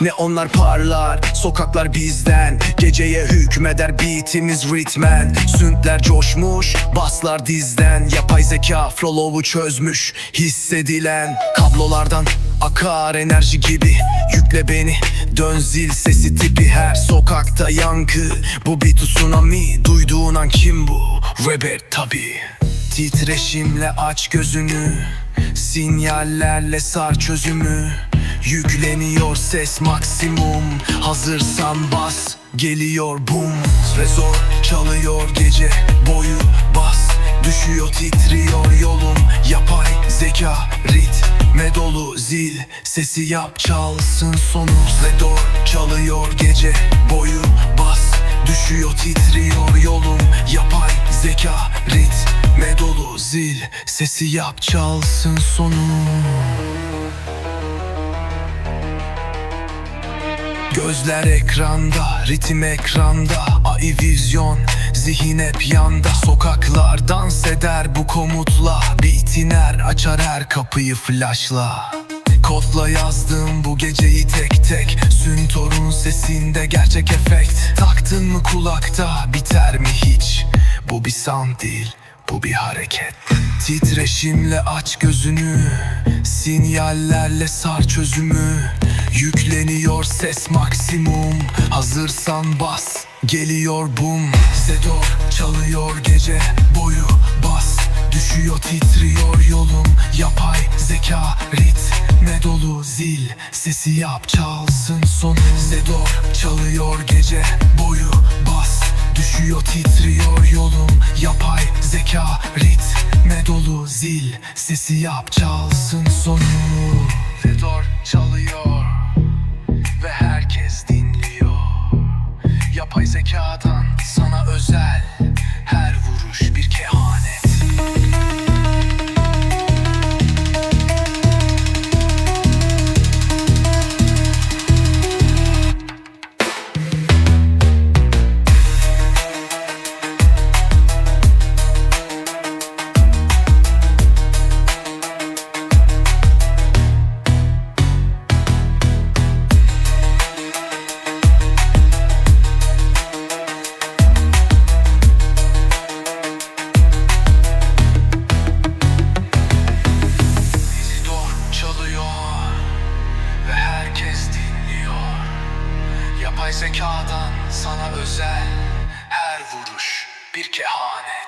Ne onlar parlar Sokaklar bizden. Geceye hükmeder beatimiz ritmen. Süntler coşmuş Baslar dizden. Yapay zeka flow'u çözmüş Hissedilen. Kablolardan akar enerji gibi. Yükle beni Dön zil sesi tipi. Her sokakta yankı. Bu bir tsunami. Duyduğun an kim bu? Rebel tabi. Titreşimle aç gözünü. Sinyallerle sar çözümü Yükleniyor ses maksimum. Hazırsan bas Geliyor boom Rezor çalıyor gece boyu bas. Düşüyor titriyor yolum. Yapay zeka ritme dolu. Zil Sesi yap çalsın sonu. Redor çalıyor gece boyu bas. Düşüyor titriyor yolum. Yapay zeka ritme dolu. Zil Sesi yap çalsın sonu Gözler ekranda, ritim ekranda Ai vizyon, zihin hep yanda. Sokaklar dans eder bu komutla Beat iner, açar her kapıyı flashla Kodla yazdım bu geceyi tek tek Süntorun sesinde gerçek efekt. Taktın mı kulakta biter mi hiç? Bu bir sound değil bu bir hareket. Titreşimle aç gözünü Sinyallerle sar çözümü Yükleniyor ses maksimum. Hazırsan bas Geliyor boom Zedor çalıyor gece boyu bas. Düşüyor titriyor yolum. Yapay zeka ritme dolu. Zil Sesi yap çalsın sonu Zedor çalıyor gece boyu bas. Düşüyor titriyor yolum. Yapay zeka ritme dolu. Zil Sesi yap çalsın sonu Zedor çalıyor Yapay Yapay zekadan sana özel her vuruş bir kehanet